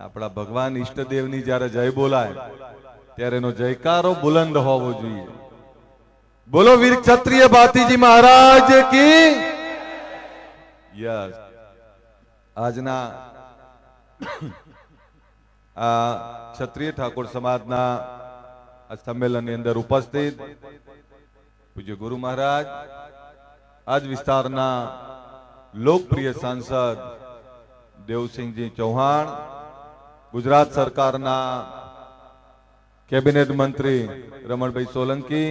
આપણા ભગવાન ઈષ્ટદેવની જ્યારે જય બોલાય, ત્યારે એનો જયકારો બુલંદ હોવો જોઈએ. બોલો વીર ક્ષત્રિય ભાતીજી મહારાજ કી? યસ. આજના આ ક્ષત્રિય ઠાકોર સમાજના આ સંમેલનની અંદર ઉપસ્થિત પૂજ્ય ગુરુ મહારાજ, આજ વિસ્તારના લોકપ્રિય સાંસદ દેવસિંહજી ચૌહાણ ગુજરાત સરકારના કેબિનેટ મંત્રી રમણભાઈ સોલંકી,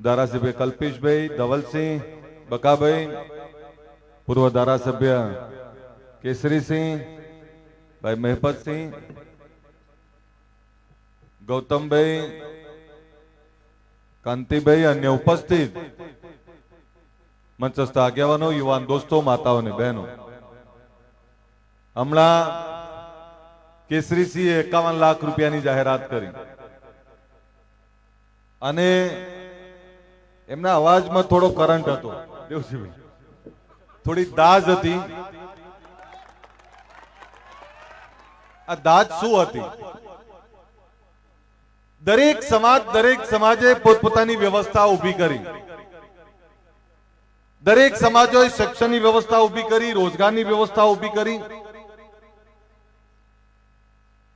ધારાસભ્ય કલ્પેશભાઈ ધવલસિંહ, બકાભાઈ, પૂર્વ ધારાસભ્ય કેસરીસિંહ, ભાઈ મહેપતસિંહ, ગૌતમભાઈ, કાંતિભાઈ અન્ય ઉપસ્થિત મંચસ્થ આગેવાનો, યુવાન દોસ્તો, માતાઓ અને બહેનો. હમણાં કેસરીસિંહે એકાવન લાખ રૂપિયાની જાહેરાત કરી. અને એમના અવાજમાં થોડો કરંટ હતો. થોડી દાજ હતી. આ દાજ શું હતી? દરેક સમાજ, દરેક સમાજે પોતપોતાની વ્યવસ્થા ઊભી કરી. દરેક સમાજોએ શિક્ષણની વ્યવસ્થા ઊભી કરી, રોજગારની વ્યવસ્થા ઊભી કરી.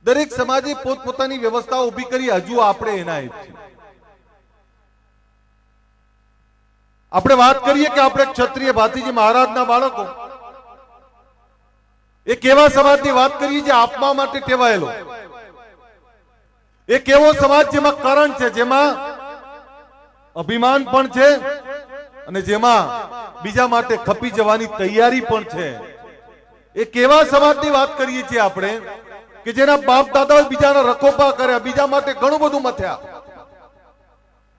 દરેક સમાજે પોતપોતાની વ્યવસ્થા ઊભી કરી, હજુ આપણે એના છીએ. આપણે વાત કરીએ કે આપણે ક્ષત્રિય ભાતીજી મહારાજના બાળકો. એ કેવા સમાજ સમાજની વાત કરીએ જે આપવા માટે ટેવાયેલો. એક એવો સમાજ જેમાં કરણ છે, જેમાં અભિમાન પણ છે અને જેમાં બીજા માટે ખપી જવાની તૈયારી પણ છે. એ કેવા સમાજની વાત કરીએ છીએ આપણે? કે જેના બાપ દાદા બીજાના રખોપા કર્યા, બીજા માટે ઘણું બધું મથ્યા.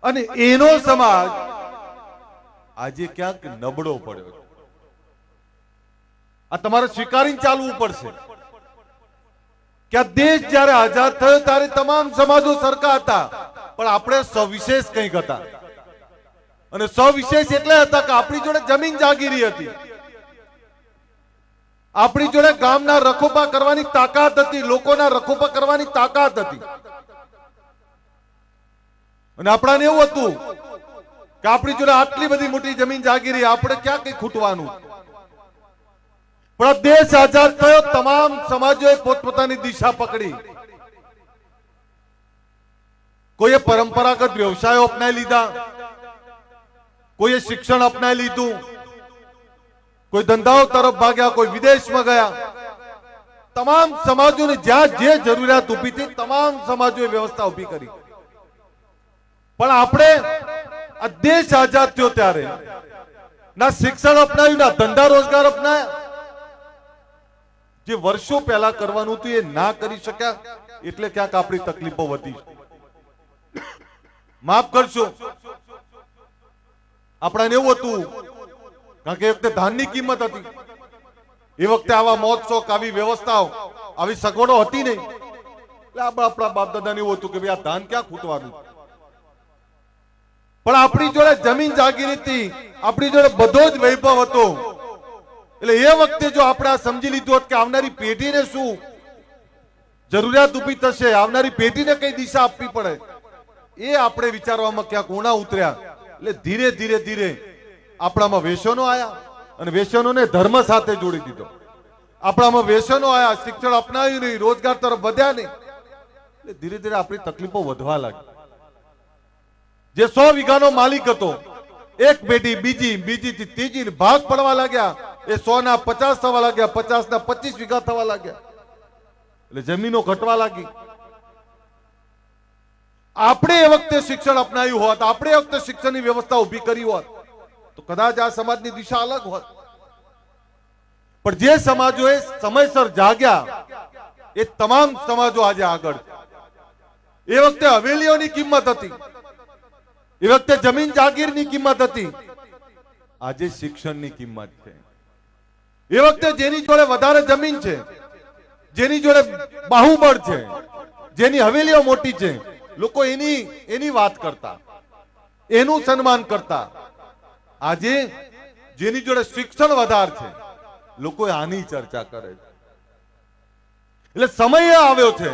અને એનો સમાજ આજે ક્યાંક નબળો પડ્યો આ તમારે સ્વીકારીને ચાલવું પડશે. કે દેશ જ્યારે આઝાદ થયો ત્યારે તમામ સમાજો સરખા હતા, પણ આપણે સવિશેષ કંઈક હતા. અને સવિશેષ એટલે હતા કે આપણી જોડે જમીન જાગીરી હતી. આપણી જોડે ગામના રખોપા કરવાની તાકાત હતી, લોકોના રખોપા કરવાની તાકાત હતી. અને આપણાને એવું હતું કે આપણી જોડે આટલી બધી મોટી જમીન જાગીરી આપણે ક્યાં કઈ ખૂટવાનું? પણ દેશ આઝાદ થયો, તમામ સમાજોએ પોતપોતાની દિશા પકડી. કોઈએ પરંપરાગત વ્યવસાયો અપનાવી લીધા, કોઈએ શિક્ષણ અપનાવી લીધું કોઈ ધંધાઓ તરફ ભાગ્યા, કોઈ વિદેશમાં ગયા. તમામ સમાજોને જ્યાં જે જરૂરિયાત ઊભી થઈ, તમામ સમાજોએ વ્યવસ્થા ઊભી કરી. પણ આપણે આ દેશ આઝાદ થયો ત્યારે, ના શિક્ષણ અપનાવ્યું, ના ધંધા રોજગાર અપનાયા. જે વર્ષો પહેલા કરવાનું હતું, એ ના કરી શક્યા, એટલે ક્યાંક આપણી તકલીફો વધી. માફ કરશો. આપણાને એવું હતું કારણ કે એ વખતે ધાનની કિંમત હતી. એ વખતે આવા મહોત્સવ આવી વ્યવસ્થાઓ, આવી સગવડો હતી નહીં. એટલે આપણા બાપ દાદાને એવું હતું કે ભાઈ આ ધાન ક્યાં ખૂટવાનું? પણ આપણી જોડે જમીન જાગીર હતી આપણી જોડે બધો જ વૈભવ હતો. એટલે એ વખતે જો આપણે આ સમજી લીધું હોત કે આવનારી પેઢીને શું જરૂરિયાત ઊભી થશે, આવનારી પેઢીને કઈ દિશા આપવી પડે? એ આપણે વિચારવામાં ક્યાંક ઉણા ઉતર્યા. એટલે ધીરે ધીરે ધીરે આપણામાં વેસનો આયા અને વેસનોને ધર્મ સાથે જોડી દીધો. આપણામાં વેસનો આયા, શિક્ષણ અપનાવ્યું નહીં, રોજગાર તરફ વધ્યા નહીં. એટલે ધીરે ધીરે આપણી તકલીફો વધવા લાગી. જે સો વીઘાનો માલિક હતો, એક પેઢી બીજી બીજી થી ત્રીજી ભાગ પડવા લાગ્યા, એ સો ના પચાસ થવા લાગ્યા પચાસ ના પચીસ વીઘા થવા લાગ્યા. એટલે જમીનો ઘટવા લાગી. આપણે એ વખતે શિક્ષણ અપનાવ્યું હોત, આપણે એ વખતે શિક્ષણની વ્યવસ્થા ઊભી કરી હોત તો કદાચ આ સમાજની દિશા અલગ હોત પણ જે સમાજોએ સમયસર જાગ્યા, એ તમામ સમાજો આજે આગળ. એ વખતે હવેલીઓની કિંમત હતી. એ વખતે જમીન જાગીરની કિંમત હતી. આજે શિક્ષણની કિંમત છે. એ વખતે જેની જોડે વધારે જમીન છે, જેની જોડે બાહુબળ છે, જેની હવેલીઓ મોટી છે, લોકો એની એની વાત કરતા, એનું સન્માન કરતા. આજે જેની જોડે શિક્ષણ વધારે છે લોકો આની ચર્ચા કરે છે. એટલે સમય આવ્યો છે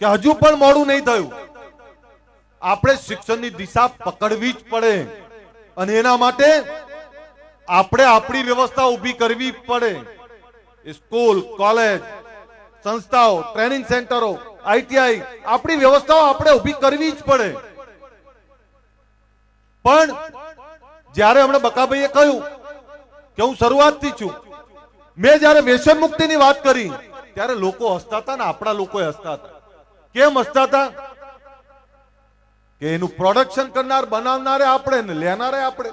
કે હજુ પણ મોડું નહીં થયું. આપણે શિક્ષણની દિશા પકડવી જ પડે અને એના માટે આપણે આપણી વ્યવસ્થા ઊભી કરવી પડે. સ્કૂલ, કોલેજ, સંસ્થાઓ, ટ્રેનિંગ સેન્ટરો, આઈટીઆઈ, આપણી વ્યવસ્થાઓ આપણે ઊભી કરવી જ પડે. પણ જ્યારે હમણાં બકાભાઈએ કહ્યું કે હું શરૂઆતથી છું, મેં જ્યારે વ્યસન મુક્તિની વાત કરી, ત્યારે લોકો હસતા હતા ને આપણા લોકો હસતા હતા. કેમ હસતા હતા? કે એનું પ્રોડક્શન કરનાર, બનાવનારે આપણે ને લેનારે આપણે.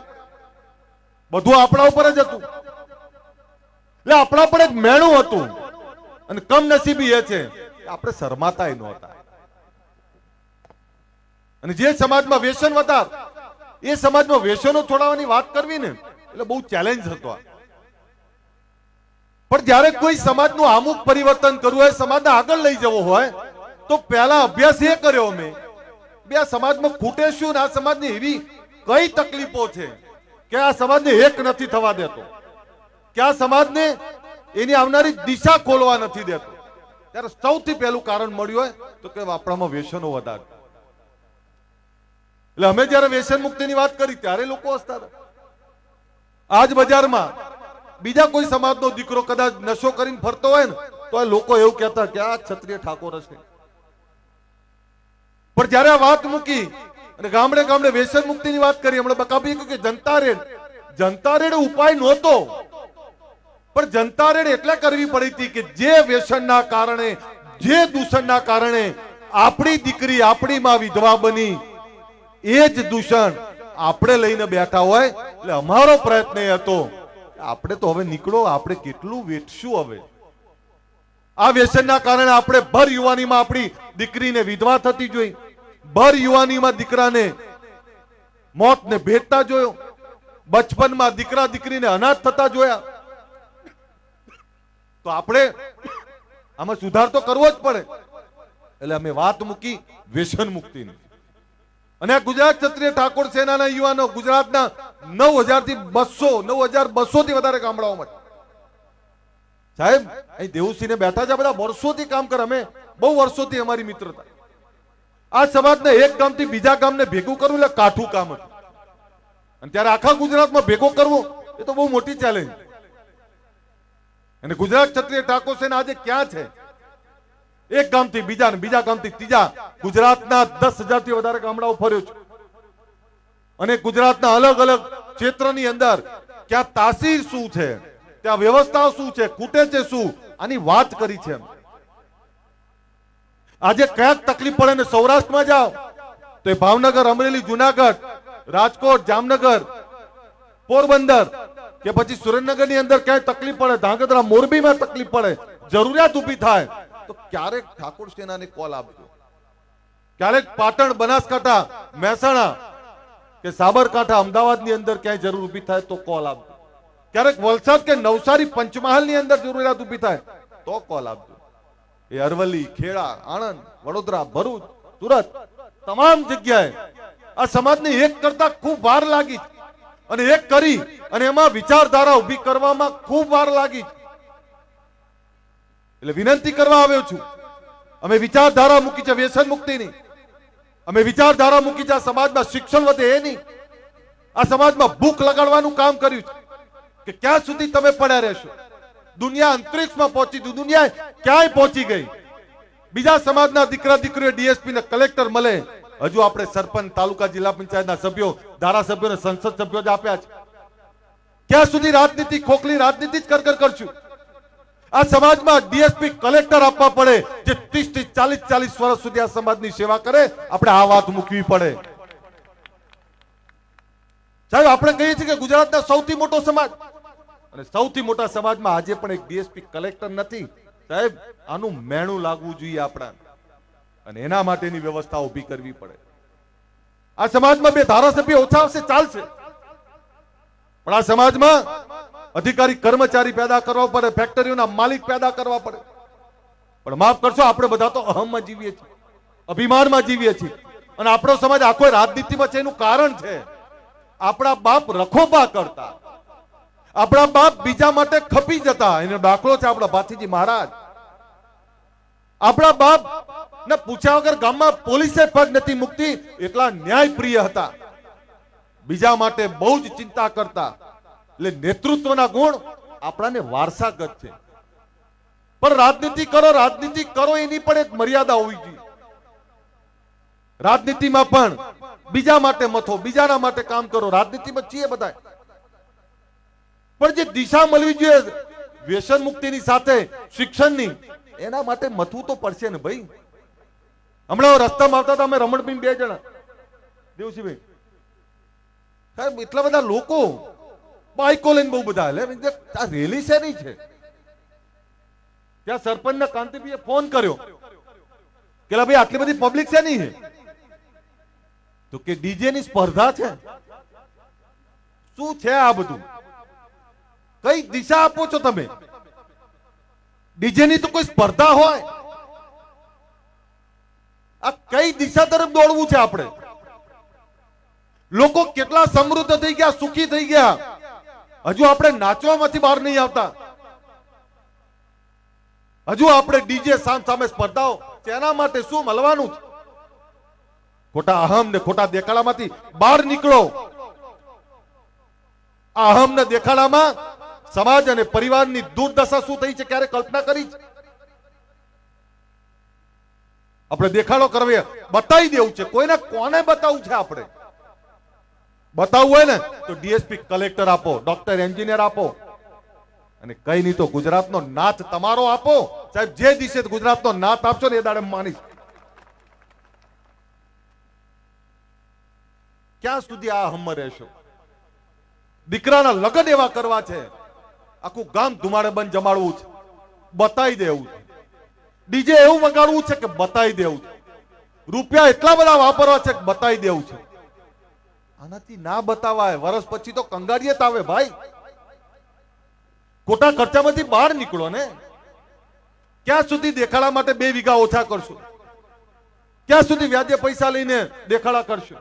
બધું આપણા ઉપર જ હતું. એટલે આપણા પર એક મેણું હતું. અને કમનસીબી એ છે આપણે શરમાતાય નહોતા અને જે સમાજમાં વ્યસન વધાર એ સમાજમાં વેસનો છોડાવવાની વાત કરવી ને, એટલે બહુ ચેલેન્જ હતો પણ જ્યારે કોઈ સમાજનું આમુખ પરિવર્તન કરવું હોય, સમાજને આગળ લઈ જવો હોય, તો પહેલા અભ્યાસ એ કર્યો મેં બે, આ સમાજમાં ખૂટે શું આ સમાજની એવી કઈ તકલીફો છે કે આ સમાજને એક નથી થવા દેતો? કે આ સમાજને એની આવનારી દિશા ખોલવા નથી દેતો? ત્યારે સૌથી પહેલું કારણ મળ્યું હોય તો કે આપણામાં વ્યસનો વધારે. એટલે અમે જ્યારે વ્યસન મુક્તિની વાત કરી, ત્યારે લોકો હસતા હતા. આજ બજારમાં બીજા કોઈ સમાજનો દીકરો કદાચ નશો કરીને ફરતો હોય ને, તો લોકો એવું કહેતા કે આ ક્ષત્રિય ઠાકોર હશે. પણ જ્યારે આ વાત મૂકી અને ગામડે ગામડે વ્યસન મુક્તિની વાત કરી, હમણાં બકાબી કહ્યું કે જનતા રેડ. જનતા રેડ ઉપાય નહોતો. પણ જનતા રેડ એટલે કરવી પડી હતી કે જે વ્યસનના કારણે, જે દૂષણના કારણે આપણી દીકરી આપણી માં વિધવા બની એ જ દૂષણ આપણે લઈને બેઠા હોય, એટલે અમારો પ્રયત્ન એ હતો. આપણે તો હવે નીકળો, આપણે કેટલું વેઠશું હવે? આ વ્યસનના કારણે આપણે ભર યુવાનીમાં આપણી દીકરીને વિધવા થતી જોઈ. ભર યુવાનીમાં દીકરાને મોતને ભેટતા જોયો. બચપનમાં દીકરા દીકરીને અનાથ થતા જોયા. તો આપણે આમાં સુધાર તો કરવો જ પડે. એટલે અમે વાત મૂકી વ્યસન મુક્તિની. અને ગુજરાત ક્ષત્રિય ઠાકોર સેનાના યુવાનો ગુજરાતના નવ હજારથી બસો, નવ હજાર બસો થી વધારે ગામડાઓમાં સાહેબ, અહીં દેવુસિંહ બેઠા છે બધા વર્ષોથી કામ કરે. અમે બહુ વર્ષોથી અમારી મિત્રતા. આ સમાજને એક ગામથી બીજા ગામને ભેગું કરવું એટલે કાઠું કામ હતું. અને ત્યારે આખા ગુજરાતમાં ભેગો કરવો, એ તો બહુ મોટી ચેલેન્જ અને ગુજરાત ક્ષત્રિય ઠાકોર સેના આજે ક્યાં છે? એક ગામથી બીજા ને બીજા ગામથી ત્રીજા. ગુજરાતના દસ હજારથી વધારે ગામડાઓ ફર્યો છું. અને ગુજરાતના અલગ અલગ ક્ષેત્રની અંદર ક્યાં તાસીર શું છે, ત્યાં વ્યવસ્થા શું છે, ખૂટે છે શું, આની વાત કરી છે આજે ક્યાંક તકલીફ પડે ને સૌરાષ્ટ્રમાં જાઓ, તો એ ભાવનગર, અમરેલી, જુનાગઢ, રાજકોટ, જામનગર, પોરબંદર, કે પછી સુરેન્દ્રનગરની અંદર ક્યાંય તકલીફ પડે, ધાંગધ્રા, મોરબીમાં તકલીફ પડે, જરૂરિયાત ઊભી થાય તો ક્યારેક ઠાકોર સેનાને કોલ આપજો. ક્યારેક પાટણ, બનાસકાંઠા, મહેસાણા કે સાબરકાંઠા, અમદાવાદની અંદર ક્યાંય જરૂર ઊભી થાય તો કોલ આપજો. ક્યારેક વલસાડ કે નવસારી પંચમહાલની અંદર જરૂરિયાત ઊભી થાય તો કોલ આપજો. એ અરવલ્લી, ખેડા, આણંદ, વડોદરા, ભરૂચ, સુરત તમામ જગ્યાએ આ સમાજને એક કરતા ખૂબ વાર લાગી અને એક કરી અને એમાં વિચારધારા ઊભી કરવામાં ખૂબ વાર લાગી છે. એટલે વિનંતી કરવા આવ્યો છું. અમે વિચારધારા મૂકી છે, વ્યસન મુક્તિની અમે વિચારધારા મૂકી છે, આ સમાજમાં શિક્ષણ વધે એ નહીં. આ સમાજમાં ભૂખ લગાડવાનું કામ કર્યું છે કે ક્યાં સુધી તમે પડ્યા રહેશો? દુનિયા અંતરિક્ષમાં પહોંચી ગઈ, દુનિયા ક્યાંય પહોંચી ગઈ? બીજા સમાજના દીકરા દીકરીઓ ડીએસપી ને કલેક્ટર મળે. હજુ આપણે સરપંચ, તાલુકા જિલ્લા પંચાયતના સભ્યો, ધારાસભ્યો સંસદ સભ્યો જ આપ્યા છે. ક્યાં સુધી રાજનીતિ ખોખલી, રાજનીતિ જ કર કર કરશું? આ સમાજમાં ડીએસપી કલેક્ટર આપવા પડે જે ત્રીસથી ચાલીસ ચાલીસ વર્ષ સુધી આ સમાજની સેવા કરે, આપણે આ વાત મૂકવી પડે. સાહેબ, આપણે કહીએ છીએ કે ગુજરાતના સૌથી મોટો સમાજ. અને સૌથી મોટા સમાજમાં આજે પણ એક ડીએસપી કલેક્ટર નથી. સાહેબ, આનું મેણું લાગવું જોઈએ આપણા અને એના માટેની વ્યવસ્થા ઊભી કરવી પડે. આ સમાજમાં બે ધારાસભ્ય ઓછા આવશે ચાલશે. પણ આ સમાજમાં અધિકારી કર્મચારી પેદા કરવા પડે, ફેક્ટરીઓના માલિક પેદા કરવા પડે. પણ માફ કરશો, આપણે બધા તો અહમમાં જીવીએ છીએ, અભિમાનમાં જીવીએ છીએ. અને આપણો સમાજ આખો રાજનીતિમાં છે, એનું કારણ છે. આપણા બાપ રખોપા કરતા. આપણા બાપ બીજા માટે ખપી જતા. એનો દાખલો છે આપણા ભાથીજી મહારાજ. આપણા બાપ ને પૂછ્યા વગર ગામમાં પોલીસે પગ નથી મૂકતી, એટલા ન્યાયપ્રિય હતા. બીજા માટે બહુ જ ચિંતા કરતા. એટલે નેતૃત્વના ગુણ આપણાને વારસાગત છે. પણ રાજનીતિ કરો રાજનીતિ કરો, એની પણ એક મર્યાદા હોવી જોઈએ. રાજનીતિમાં પણ બીજા માટે મથો, બીજાના માટે કામ કરો. રાજનીતિમાં છીએ બધા. પણ જે દિશા મળવી જોઈએ, વ્યસન મુક્તિની સાથે શિક્ષણની, એના માટે મથવું તો પડશે ને ભાઈ. હમણાં રસ્તામાં આવતા હતા અમે રમણબીન બે જણા. દેવસીભાઈ. સાહેબ, એટલા બધા લોકો બાઈકો લઈને બહુ બધા એટલે આ રેલી શેની છે? ત્યાં સરપંચના કાંતિભાઈએ ફોન કર્યો. કે ભાઈ, આટલી બધી પબ્લિક છે? નહીં તો કે ડીજે ની સ્પર્ધા છે. શું છે આ બધું? કઈ દિશા આપો છો તમે? ડીજે ની તો કોઈ સ્પર્ધા હોય? આ કઈ દિશા તરફ દોડવું છે આપણે? લોકો કેટલા સમૃદ્ધ થઈ ગયા, સુખી થઈ ગયા? હજુ આપણે નાચવામાંથી બહાર નહીં આવતા. હજુ આપણે ડીજે સામ સામે સ્પર્ધાઓ. તેના માટે શું મળવાનું છે? ખોટા અહમ ને ખોટા દેખાડામાંથી બહાર નીકળો. આ અહમ ને દેખાડામાં સમાજ અને પરિવારની દુર્દશા શું થઈ છે ક્યારે કલ્પના કરી આપણે દેખાડો કરવે બતાવી દેવું છે. કોઈને કોને બતાવવું છે આપણે? બતાવવું હોય ને, તો ડીએસપી કલેક્ટર આપો ડોક્ટર એન્જિનિયર આપો. અને કઈ નહીં તો ગુજરાતનો નાચ તમારો આપો. સાહેબ, જે દિશે ગુજરાતનો નાચ આપશો ને એ દાડે માનીશ. ક્યાં સુધી આ હમ રહેશો? દીકરાના લગ્ન એવા કરવા છે. આખું ગામ ધુમાડે બંધ જમાડવું છે. બતાવી દેવું છે. ડીજે એવું વગાડવું છે કે બતાવી દેવું છે. રૂપિયા એટલા બધા વાપરવા છે કે બતાવી દેવું છે. આનાથી ના બતાવાય. વર્ષ પછી તો કંગાળીએ આવે ભાઈ. ખોટા ખર્ચામાંથી બહાર નીકળો ને. ક્યાં સુધી દેખાડા માટે બે વીઘા ઓછા કરશો? ક્યાં સુધી વ્યાજે પૈસા લઈને દેખાડા કરશો?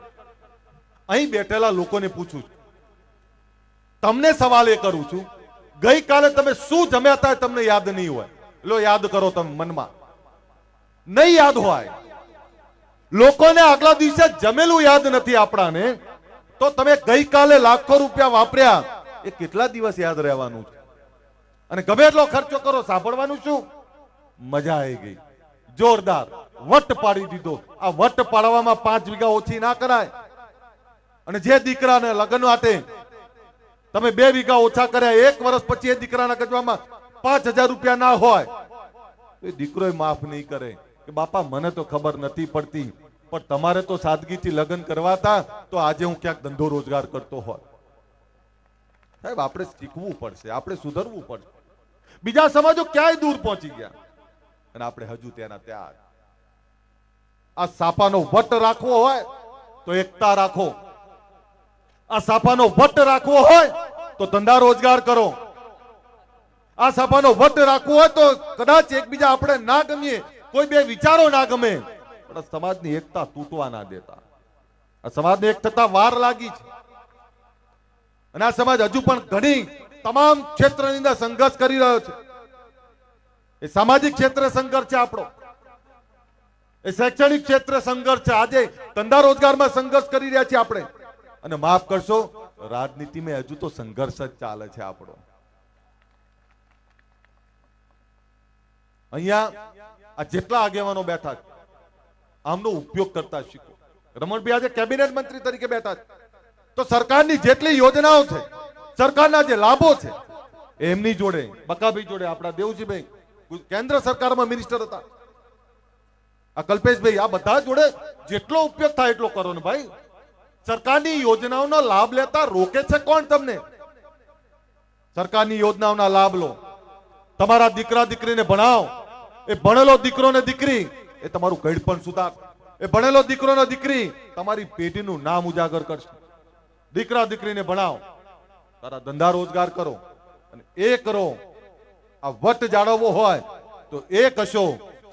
અહીં બેઠેલા લોકોને પૂછું છું. તમને સવાલ એ કરું છું, ગઈકાલે તમે શું જમ્યા હતા તમને યાદ નહીં હોય? લો, યાદ કરો તમે મનમાં. નહીં યાદ હોય. લોકોને આગલા દિવસે જમેલું યાદ નથી આપણાને. તો તમે ગઈકાલે લાખો રૂપિયા વાપર્યા. એ કેટલા દિવસ યાદ રહેવાનું છે? અને ગમે એટલો ખર્ચો કરો, સાંભળવાનું શું? મજા આવી ગઈ. જોરદાર. વટ પાડી દીધો. આ વટ પાડવામાં પાંચ વીઘા ઓછી ના કરાય. અને જે દીકરાને લગ્ન માટે તમે બે વીઘા ઓછા કર્યા, એક વર્ષ પછી એ દીકરાના ગજવામાં પાંચ હજાર રૂપિયા ના હોય. એ દીકરો માફ નહીં કરે. કે બાપા, મને તો ખબર નથી પડતી. પણ તમારે તો સાદગીથી લગ્ન કરવા હતા તો આજે હું ક્યાંક ધંધો રોજગાર કરતો હોય સાહેબ, આપણે શીખવું પડશે, આપણે સુધરવું પડશે. બીજા સમાજો ક્યાંય દૂર પહોંચી ગયા? અને આપણે હજુ તેના ત્યાં આ સાપાનો વટ રાખવો હોય, તો એકતા રાખો. આ સાપાનો વટ રાખવો હોય, તો ધંધા રોજગાર કરો. આ સાપાનો વટ રાખવો હોય, તો કદાચ એકબીજા આપણે ના ગમીએ. કોઈ બે વિચારો ના ગમે. પણ સમાજની એકતા તૂટવા ના દેતા. આ એક થતા વાર લાગી છે. અને આ સમાજ હજુ પણ ઘણી તમામ ક્ષેત્રની અંદર સંઘર્ષ કરી રહ્યો છે. એ સામાજિક ક્ષેત્રે સંઘર્ષ છે આપણો. એ શૈક્ષણિક ક્ષેત્રે સંઘર્ષ છે. આજે ધંધા રોજગારમાં સંઘર્ષ કરી રહ્યા છીએ આપણે. અને માફ કરશો, રાજનીતિમાં હજુ તો સંઘર્ષ જ ચાલે છે આપણો. અહીંયા આ જેટલા આગેવાનો બેઠા છે. આમનો ઉપયોગ કરતા શીખો. રમણભાઈ આજે કેબિનેટ મંત્રી તરીકે બેઠા છે. તો સરકારની જેટલી યોજનાઓ છે, સરકારના જે લાભો છે, એમની જોડે, બકાભાઈ જોડે આપણા દેવજીભાઈ કેન્દ્ર સરકારમાં મિનિસ્ટર હતા. આ કલ્પેશભાઈ, આ બધા જોડે જેટલો ઉપયોગ થાય એટલો કરો ને ભાઈ. સરકારની યોજનાઓનો લાભ લેતા રોકે છે કોણ તમને? સરકારની યોજનાઓના લાભ લો. તમારા દીકરા દીકરીને ભણાવો. એ ભણેલો દીકરો ને દીકરી એ તમારું ગઢપણ સુધાર. એ ભણેલો દીકરો ને દીકરી, તમારી પેઢીનું નામ ઉજાગર કરશે. દીકરા દીકરીને ભણાવો. તારા ધંધા રોજગાર કરો. અને એ કરો. આ વટ જાળવવો હોય તો એ કશો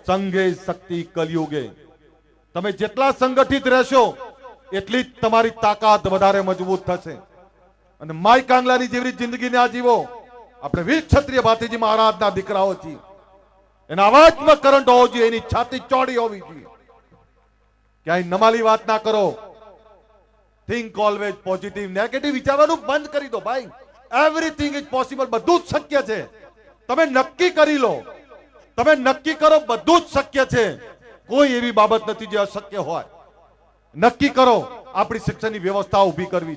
સંઘે શક્તિ કલયુગે. તમે જેટલા સંગઠિત રહેશો, એટલી જ તમારી તાકાત વધારે મજબૂત થશે. અને માય કાંગલાની જેવી જિંદગી ના જીવો આપણે વીર ક્ષત્રિય ભાતીજી મહારાજના દીકરાઓ છીએ. એના અવાજમાં કરંટ હોવો જોઈએ, એની છાતી ચોડી હોવી જોઈએ. ક્યાંય નમાલી વાત ના કરો. થિંક ઓલવેઝ પોઝિટિવ નેગેટિવ વિચારવાનું બંધ કરી દો, ભાઈ. એવરીથિંગ ઇઝ પોસિબલ બધું જ શક્ય છે. તમે નક્કી કરી લો. તમે નક્કી કરો, બધું જ શક્ય છે. કોઈ એવી બાબત નથી જે અશક્ય હોય. નક્કી કરો, આપણી શિક્ષણની વ્યવસ્થા ઊભી કરવી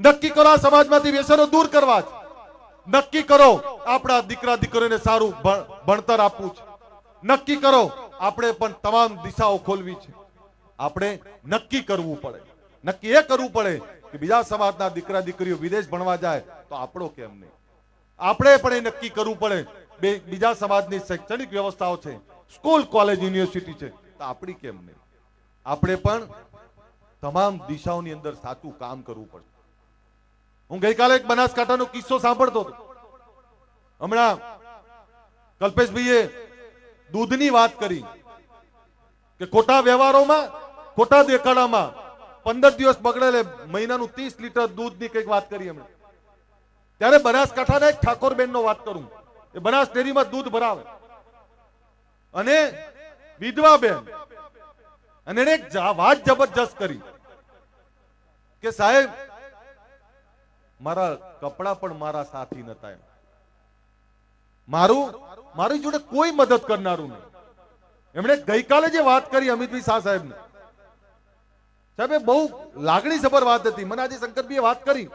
નક્કી કરો, આ સમાજમાંથી વ્યસનો દૂર કરવા છે. નક્કી કરો, આપણા દીકરા દીકરીને સારું ભણતર આપવું છે. નક્કી કરો, આપણે પણ તમામ દિશાઓ ખોલવી છે. આપણે નક્કી કરવું પડે. નક્કી એ કરવું પડે કે બીજા સમાજના દીકરા દીકરીઓ વિદેશ ભણવા જાય તો આપણો કેમ નહીં? આપણે પણ એ નક્કી કરવું પડે. બે, બીજા સમાજની શૈક્ષણિક વ્યવસ્થાઓ છે, સ્કૂલ, કોલેજ, યુનિવર્સિટી છે, તો આપણી કેમ નહીં? આપણે પણ તમામ દિશાઓની અંદર સાચું કામ કરવું પડે હું ગઈકાલે એક બનાસકાંઠાનો કિસ્સો સાંભળતો હતો. હમણાં કલ્પેશભાઈએ દૂધની વાત કરી કે ખોટા વ્યવહારોમાં, ખોટા દેખાડામાં પંદર દિવસ બગડેલે મહિનાનું ત્રીસ લીટર દૂધની કંઈક વાત કરી એમણે. ત્યારે બનાસકાંઠાના એક ઠાકોરબેનનો વાત કરું. એ બનાસ ડેરીમાં દૂધ ભરાવે. અને વિધવા બેન અને એને એક વાત જબરજસ્ત કરી કે સાહેબ મારા કપડા પણ મારા સાથી નતા એમ. મારું, મારી જોડે કોઈ મદદ કરનારું નહીં. એમણે ગઈકાલે જે વાત કરી અમિતભાઈ શાહ સાહેબને, સાહેબ બહુ લાગણી સભર વાત હતી. મને આજે શંકરભાઈએ વાત કરી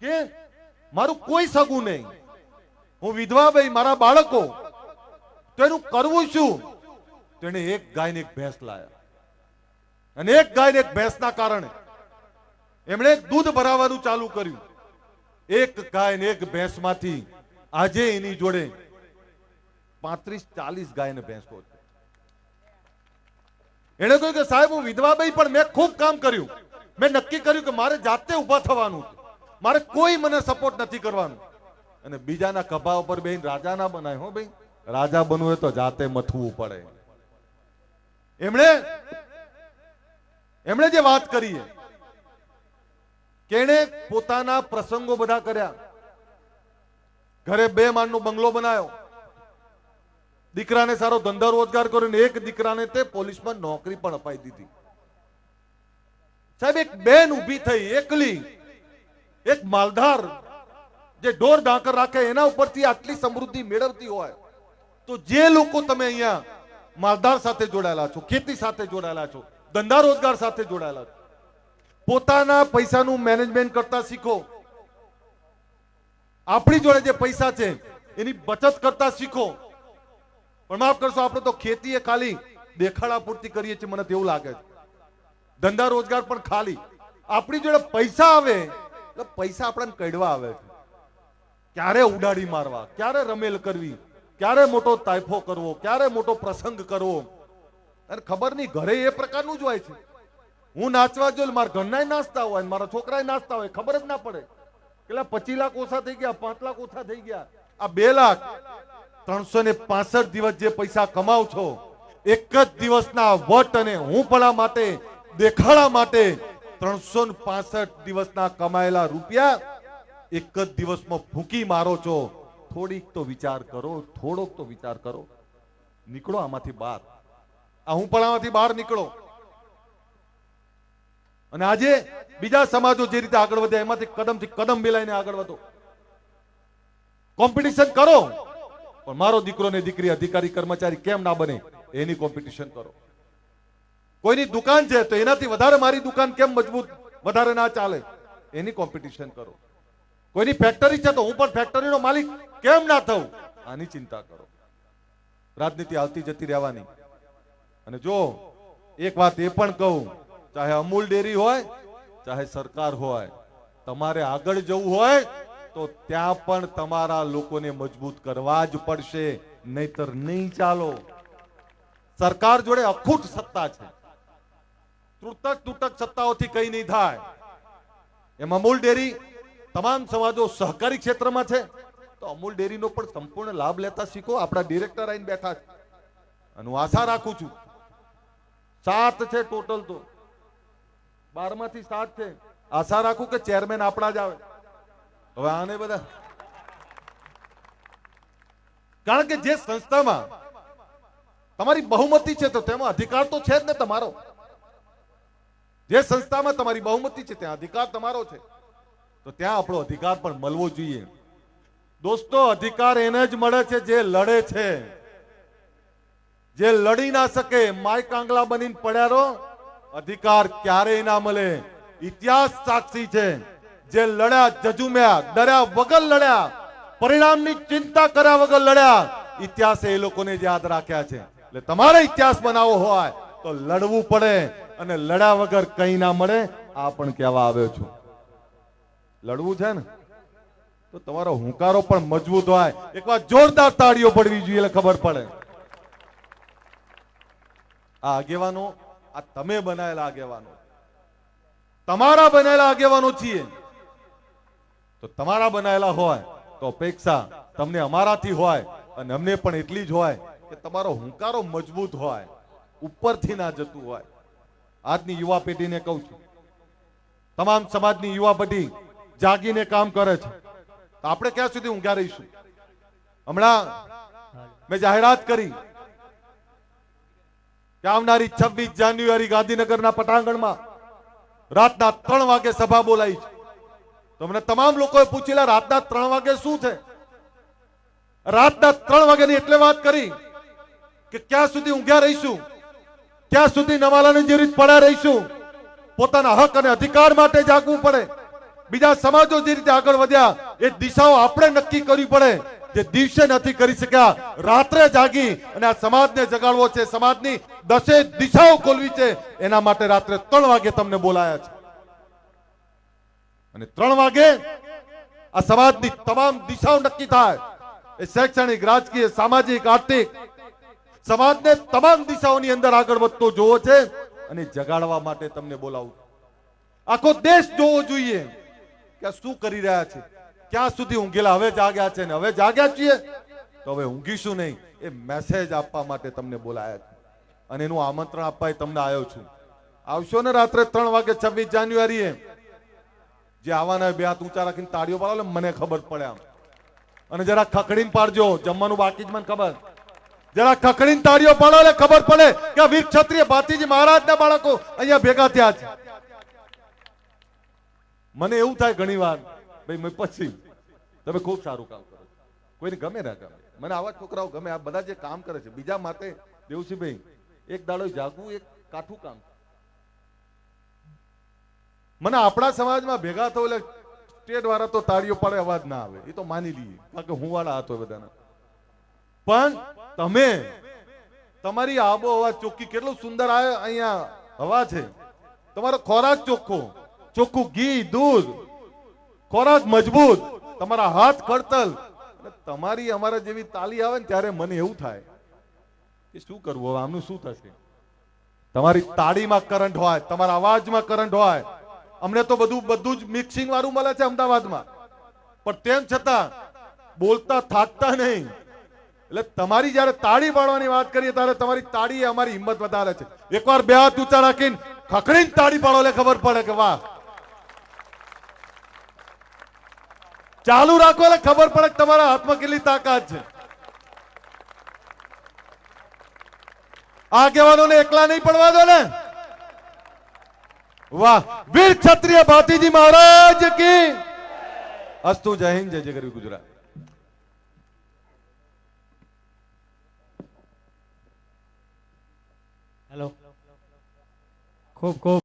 કે મારું કોઈ સગું નહીં. હું વિધવા ભાઈ મારા બાળકો, તો એનું કરવું શું? તો એક ગાય ને એક ભેંસ લાયા. અને એક ગાય ને એક ભેંસના કારણે એમણે દૂધ ભરાવાનું ચાલુ કર્યું. એક ગાય એક ભેંસમાંથી આજે એની જોડે પાંત્રીસ, ચાલીસ ગાય ને ભેંસો એને એણે કહ્યું કે સાહેબ, હું વિધવાબાઈ પણ મેં ખૂબ કામ કર્યું. મેં નક્કી કર્યું કે મારે જાતે ઊભા થવાનું મારે કોઈ મને સપોર્ટ નથી કરવાનું. અને બીજાના કભા ઉપર બેન રાજા ના બનાય, હો ભાઈ. રાજા બનવું હોય તો જાતે મથવું પડે. એમણે એમણે જે વાત કરી છે કે એણે પોતાના પ્રસંગો બધા કર્યા. ઘરે બે માળનો બંગલો બનાવ્યો દીકરાને સારો ધંધા રોજગાર કર્યો ને એક દીકરાને તે પોલીસમાં નોકરી પણ અપાઈ દીધી. સાહેબ, એક બેન ઊભી થઈ, એકલી, એક માલધાર, જે ઢોર ઢાંકર રાખે, એના ઉપરથી આટલી સમૃદ્ધિ મેળવતી હોય, તો જે લોકો તમે અહીંયા માલધાર સાથે જોડાયેલા છો, ખેતી સાથે જોડાયેલા છો, ધંધા રોજગાર સાથે જોડાયેલા છો પોતાના પૈસાનું મેનેજમેન્ટ કરતા શીખો. આપણી જોડે જે પૈસા છે, એની બચત કરતા શીખો. પણ માફ કરશો, આપણે તો ખેતી એ ખાલી દેખાડા પૂરતી કરીએ છીએ, મને તેવું લાગે છે. ધંધા રોજગાર પણ ખાલી. આપણી જોડે પૈસા આવે, એટલે પૈસા આપણને કડવા આવે છે. ક્યારે ઉડાડી મારવા, ક્યારે રમેલ કરવી, ક્યારે મોટો તાઇફો કરવો, ક્યારે મોટો પ્રસંગ કરવો. અને ખબર નહીં, ઘરે એ પ્રકારનું જ હોય છે. હું નાચવા જો મારા ઘરના નાચતા હોય મારા છોકરા નાચતા હોય, ખબર જ ના પડે. કેટલા પચીસ લાખ ઓછા થઈ ગયા, પાંચ લાખ ઓછા થઈ ગયા. આ બે લાખ ત્રણસો ને પાસઠ દિવસ જે પૈસા કમાવ છો, એક જ દિવસના વટ અને હું હુંપણા માટે, દેખાડા માટે ત્રણસો ને પાસઠ દિવસના કમાયેલા રૂપિયા એક જ દિવસમાં ફૂંકી મારો છો. થોડીક તો વિચાર કરો, થોડોક તો વિચાર કરો. નીકળો આમાંથી બહાર. આ હું પણ આમાંથી બહાર નીકળો. અને આજે બીજા સમાજો જે રીતે આગળ વધ્યા એમાંથી કદમથી કદમ મિલાઈને આગળ વધો. કોમ્પિટિશન કરો, પણ મારો દીકરો ને દીકરી અધિકારી, કર્મચારી કેમ ના બને, એની કોમ્પિટિશન કરો. કોઈની દુકાન છે તો એનાથી વધારે મારી દુકાન કેમ મજબૂત, વધારે ના ચાલે, એની કોમ્પિટિશન કરો. કોઈની ફેક્ટરી છે તો હું પણ ફેક્ટરીનો માલિક કેમ ના થઉં, આની ચિંતા કરો. રાજનીતિ આવતી જતી રહેવાની. અને જો એક વાત એ પણ કહું ચાહે અમૂલ ડેરી હોય, ચાહે સરકાર હોય. તમારે આગળ જવું હોય, તો ત્યાં પણ તમારા લોકોને મજબૂત કરવા જ પડશે. નહીતર નહીં ચાલો. સરકાર જોડે અખૂટ સત્તા છે. તૂટક તૂટક સત્તાઓથી કઈ નહીં થાય. એમ અમૂલ ડેરી તમામ સમાજો સહકારી ક્ષેત્રમાં છે. તો અમૂલ ડેરીનો પણ સંપૂર્ણ લાભ લેતા શીખો. આપણા ડિરેક્ટર આવીને બેઠા છે. અને હું આશા રાખું છું. સાત છે ટોટલ તો. બારમાંથી સાત છે. આશા રાખું કે ચેરમેન આપણા જ આવે. હવે આને બધા કારણ કે જે સંસ્થામાં તમારી બહુમતી છે તો તેમાં અધિકાર તો છે જ ને તમારો. જે સંસ્થામાં તમારી બહુમતી છે ત્યાં અધિકાર તમારો છે. તો ત્યાં આપણો અધિકાર પણ મળવો જોઈએ. દોસ્તો, અધિકાર એને જ મળે છે જે લડે છે. જે લડી ના શકે માય કાંગલા બનીને પડ્યા રહો. અધિકાર ક્યારેય ના મળે. ઇતિહાસ સાક્ષી છે. જે લડ્યા, જજુમ્યા, ડર્યા વગર લડ્યા, પરિણામની ચિંતા કર્યા વગર લડ્યા, ઇતિહાસે એ લોકોને યાદ રાખ્યા છે. એટલે તમારે ઇતિહાસ બનાવવો હોય તો લડવું પડે અને લડ્યા વગર કઈ ના મળે, આ પણ કહેવા આવ્યો છું. લડવું છે ને? તો તમારો હુંકારો પણ મજબૂત હોય. એકવાર જોરદાર તાળીઓ પડવી જોઈએ, એટલે ખબર પડે. આ આગેવાનો આ તમે બનાયેલા આગેવાનો. તમારા બનાયેલા આગેવાનો છીએ. તો તમારા બનાયેલા હોય તો અપેક્ષા તમને અમારાથી હોય અને અમને પણ એટલી જ હોય કે તમારો હુંકારો મજબૂત હોય, ઉપરથી ના જતું હોય. આજની યુવા પેઢીને કહું છું, તમામ સમાજની યુવા પેઢી જાગીને કામ કરે છે. તો આપણે ક્યાં સુધી ઊંઘ્યા રહીશું? હમણાં મેં જાહેરાત કરી આવનારી છવ્વીસ જાન્યુઆરી ગાંધીનગરના પટાંગણમાં રાતના ત્રણ વાગે સભા બોલાઈ છે. તો તમામ લોકોએ પૂછેલા, રાતના ત્રણ વાગે શું છે? રાતના ત્રણ વાગ્યાની એટલે વાત કરી કે ક્યાં સુધી ઊંઘ્યા રહીશું, ક્યાં સુધી નવાલાની જે પડ્યા રહીશું, પોતાના હક અને અધિકાર માટે જાગવું પડે, બીજા સમાજો જે રીતે આગળ વધ્યા, એ દિશાઓ આપણે નક્કી કરવી પડે. જે દિવસે નથી કરી શક્યા, રાત્રે જાગી અને આ સમાજને જગાડવો છે, સમાજની દશે દિશાઓ ખોલવી છે, એના માટે રાત્રે ત્રણ વાગે તમને બોલાયા છે. અને ત્રણ વાગે આ સમાજની તમામ દિશાઓ નક્કી થાય. એ શૈક્ષણિક, રાજકીય, સામાજિક, આર્થિક સમાજને તમામ દિશાઓની અંદર આગળ વધતો જોવો છે અને જગાડવા માટે તમને બોલાવું આખો દેશ જોવો જોઈએ કે શું કરી રહ્યા છે. ક્યાં સુધી ઊંઘેલા? હવે જાગ્યા છે ને, હવે જાગ્યા છીએ. તો હવે ઊંઘીશું નહીં. એ મેસેજ આપવા માટે તમને બોલાયા છે. અને એનું આમંત્રણ આપવા તમને આવ્યો છું. આવશો ને રાત્રે ત્રણ વાગે છવ્વીસ જાન્યુઆરીએ. જે આવવાના બે હાથ ઊંચા રાખીને તાળીઓ પાડો મને ખબર પડે આમ. અને જરા ખખડીને પાડજો. જમવાનું બાકી જ મને ખબર. જરા ખખડીને તાળીઓ પાડો એટલે ખબર પડે કે વીર ક્ષત્રિય ભાતીજી મહારાજના બાળકો અહીંયા ભેગા થયા છે. મને એવું થાય ઘણી વાર ભાઈ, મેં પછી. તમે ખૂબ સારું કામ કરો કોઈને ગમે ના ગમે. મને આવા છોકરાઓ ગમે. આ બધા જે કામ કરે છે. બીજા માટે દેવસીભાઈ, એક દાડો જાગવું, એક કાઠું કામ મને આપણા સમાજમાં ભેગા થવું એટલે સ્ટેટ વાળા તો તાળીઓ પાડે, અવાજ ના આવે. એ તો માની લઈએ. કારણ કે હું વાળા હતો બધાના. પણ તમે, તમારી આબોહવા ચોખ્ખી કેટલું સુંદર આવે અહીંયા હવા છે. તમારો ખોરાક ચોખ્ખો. ચોખ્ખું ઘી, દૂધ ખોરાક મજબૂત, તમારા હાથ કડતલ. તમારી અમારા જેવી તાલી આવે ને ત્યારે મને એવું થાય કે શું કરવું હવે? આમનું શું થશે? તમારી તાળીમાં કરંટ હોય, તમારા અવાજમાં કરંટ હોય. અમને તો બધું બધું જ મિક્સિંગ વાળું મળે છે અમદાવાદમાં. પણ તેમ છતાં બોલતા, થાકતા નહીં. એટલે તમારી જયારે તાળી પાડવાની વાત કરીએ ત્યારે તમારી તાળી અમારી હિંમત વધારે છે. એકવાર બે હાથ ઊંચા રાખીને ખખડીને તાળી પાડો એટલે ખબર પડે કે વાહ ચાલુ રાખો એટલે ખબર પડે તમારા હાથમાં કેટલી તાકાત છે આગેવાનોને એકલા નહીં પડવા દો ને વાહ વીર ક્ષત્રિય ભાતીજી મહારાજ કી અસ્તુ જય હિન્દ જય જય ગુજરાત હેલો ખૂબ ખૂબ